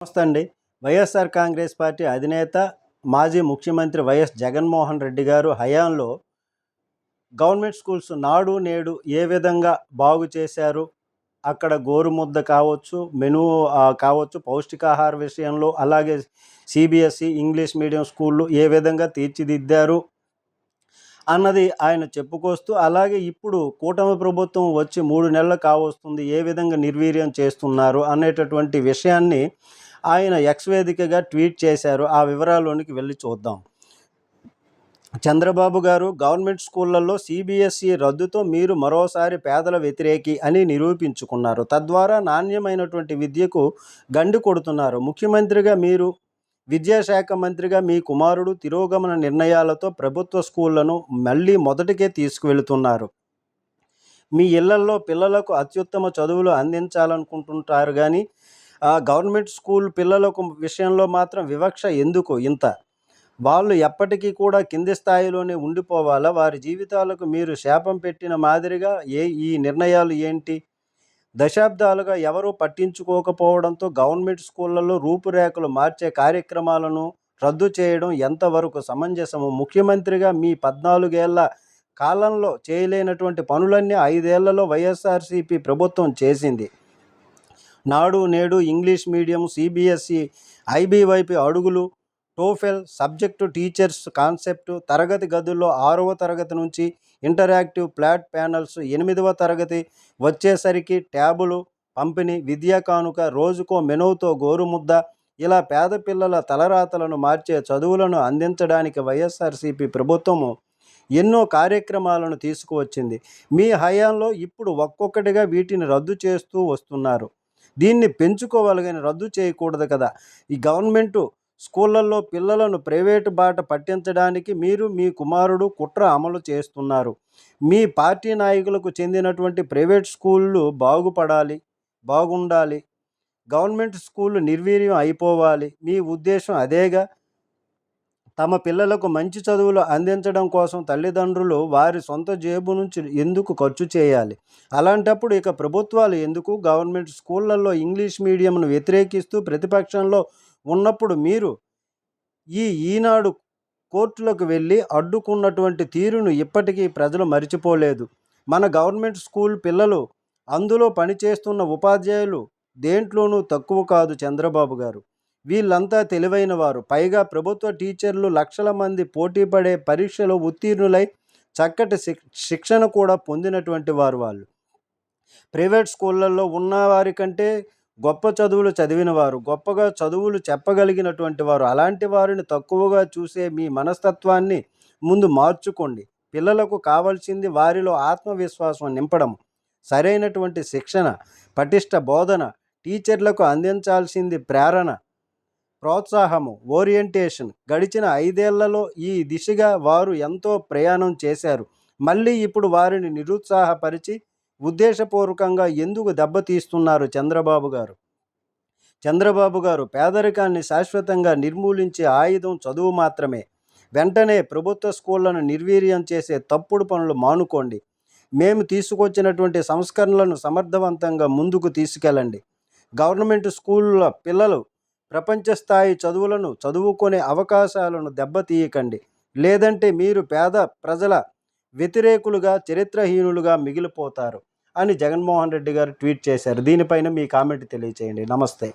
నమస్తే అండి వైఎస్ఆర్ కాంగ్రెస్ పార్టీ అధినేత మాజీ ముఖ్యమంత్రి వైఎస్ జగన్మోహన్ రెడ్డి గారు హయాంలో గవర్నమెంట్ స్కూల్స్ నాడు నేడు ఏ విధంగా బాగు చేశారు? అక్కడ గోరుముద్ద కావచ్చు మెను కావచ్చు పౌష్టికాహార విషయంలో అలాగే సిబిఎస్ఈ ఇంగ్లీష్ మీడియం స్కూళ్ళు ఏ విధంగా తీర్చిదిద్దారు? అన్నది ఆయన చెప్పుకొస్తూ అలాగే ఇప్పుడు కూటమి ప్రభుత్వం వచ్చి మూడు నెలలు కావస్తుంది ఏ విధంగా నిర్వీర్యం చేస్తున్నారు? అనేటటువంటి విషయాన్ని ఆయన ఎక్స్ వేదికగా ట్వీట్ చేశారు. ఆ వివరాల్లోనికి వెళ్ళి చూద్దాం. చంద్రబాబు గారు గవర్నమెంట్ స్కూళ్ళల్లో సిబిఎస్ఈ రద్దుతో మీరు మరోసారి పేదల వ్యతిరేకి అని నిరూపించుకున్నారు. తద్వారా నాణ్యమైనటువంటి విద్యకు గండి కొడుతున్నారు. ముఖ్యమంత్రిగా మీరు విద్యాశాఖ మంత్రిగా మీ కుమారుడు తిరోగమన నిర్ణయాలతో ప్రభుత్వ స్కూళ్ళను మళ్ళీ మొదటికే తీసుకువెళుతున్నారు. మీ ఇళ్ళల్లో పిల్లలకు అత్యుత్తమ చదువులు అందించాలనుకుంటుంటారు కానీ గవర్నమెంట్ స్కూల్ పిల్లలకు విషయంలో మాత్రం వివక్ష ఎందుకు ఇంత? వాళ్ళు ఎప్పటికీ కూడా కింది స్థాయిలోనే ఉండిపోవాలా? వారి జీవితాలకు మీరు శాపం పెట్టిన మాదిరిగా ఏ ఈ నిర్ణయాలు ఏంటి? దశాబ్దాలుగా ఎవరూ పట్టించుకోకపోవడంతో గవర్నమెంట్ స్కూళ్ళలో రూపురేఖలు మార్చే కార్యక్రమాలను రద్దు చేయడం ఎంతవరకు సమంజసము? ముఖ్యమంత్రిగా మీ పద్నాలుగేళ్ళ కాలంలో చేయలేనటువంటి పనులన్నీ ఐదేళ్ళలో వైఎస్ఆర్సీపీ ప్రభుత్వం చేసింది. నాడు నేడు ఇంగ్లీష్ మీడియం సిబిఎస్ఈ ఐబీవైపీ అడుగులు టోఫెల్ సబ్జెక్టు టీచర్స్ కాన్సెప్ట్ తరగతి గదుల్లో ఆరవ తరగతి నుంచి ఇంటరాక్టివ్ ప్లాట్ ప్యానల్స్ ఎనిమిదవ తరగతి వచ్చేసరికి ట్యాబులు పంపిణీ విద్యా కానుక రోజుకో మెనూతో గోరుముద్ద ఇలా పేద పిల్లల తలరాతలను మార్చే చదువులను అందించడానికి వైఎస్ఆర్సీపీ ప్రభుత్వము ఎన్నో కార్యక్రమాలను తీసుకువచ్చింది. మీ హయాంలో ఇప్పుడు ఒక్కొక్కటిగా వీటిని రద్దు చేస్తూ వస్తున్నారు. దీన్ని పెంచుకోవాలి కానీ రద్దు చేయకూడదు కదా. ఈ గవర్నమెంటు స్కూళ్ళల్లో పిల్లలను ప్రైవేటు బాట పట్టించడానికి మీరు మీ కుమారుడు కుట్ర అమలు చేస్తున్నారు. మీ పార్టీ నాయకులకు చెందినటువంటి ప్రైవేట్ స్కూళ్ళు బాగుపడాలి బాగుండాలి. గవర్నమెంట్ స్కూళ్ళు నిర్వీర్యం అయిపోవాలి. మీ ఉద్దేశం అదేగా తమ పిల్లలకు మంచి చదువులు అందించడం కోసం తల్లిదండ్రులు వారి సొంత జేబు నుంచి ఎందుకు ఖర్చు చేయాలి? అలాంటప్పుడు ఇక ప్రభుత్వాలు ఎందుకు గవర్నమెంట్ స్కూళ్ళల్లో ఇంగ్లీష్ మీడియంను వ్యతిరేకిస్తూ ప్రతిపక్షంలో ఉన్నప్పుడు మీరు ఈ ఈనాడు కోర్టులకు వెళ్ళి అడ్డుకున్నటువంటి తీరును ఇప్పటికీ ప్రజలు మరిచిపోలేదు. మన గవర్నమెంట్ స్కూల్ పిల్లలు అందులో పనిచేస్తున్న ఉపాధ్యాయులు దేంట్లోనూ తక్కువ కాదు చంద్రబాబు గారు. వీళ్ళంతా తెలివైన వారు పైగా ప్రభుత్వ టీచర్లు లక్షల మంది పోటీ పడే పరీక్షలో ఉత్తీర్ణులై చక్కటి శిక్షణ కూడా పొందినటువంటి వారు వాళ్ళు. ప్రైవేట్ స్కూళ్ళల్లో ఉన్నవారి కంటే గొప్ప చదువులు చదివిన వారు గొప్పగా చదువులు చెప్పగలిగినటువంటి వారు అలాంటి వారిని తక్కువగా చూసే మీ మనస్తత్వాన్ని ముందు మార్చుకోండి. పిల్లలకు కావాల్సింది వారిలో ఆత్మవిశ్వాసం నింపడం సరైనటువంటి శిక్షణ పటిష్ట బోధన టీచర్లకు అందించాల్సింది ప్రేరణ ప్రోత్సాహము ఓరియంటేషన్ గడిచిన ఐదేళ్ళలో ఈ దిశగా వారు ఎంతో ప్రయాణం చేశారు. మళ్ళీ ఇప్పుడు వారిని నిరుత్సాహపరిచి ఉద్దేశపూర్వకంగా ఎందుకు దెబ్బతీస్తున్నారు చంద్రబాబు గారు? చంద్రబాబు గారు పేదరికాన్ని శాశ్వతంగా నిర్మూలించే ఆయుధం చదువు మాత్రమే. వెంటనే ప్రభుత్వ స్కూళ్ళను నిర్వీర్యం చేసే తప్పుడు పనులు మానుకోండి. మేము తీసుకొచ్చినటువంటి సంస్కరణలను సమర్థవంతంగా ముందుకు తీసుకెళ్ళండి. గవర్నమెంట్ స్కూళ్ళ పిల్లలు ప్రపంచ స్థాయి చదువులను చదువుకునే అవకాశాలను దెబ్బతీయకండి. లేదంటే మీరు పేద ప్రజల వ్యతిరేకులుగా చరిత్రహీనులుగా మిగిలిపోతారు అని జగన్మోహన్ రెడ్డి గారు ట్వీట్ చేశారు. దీనిపైన మీ కామెంట్ తెలియచేయండి. నమస్తే.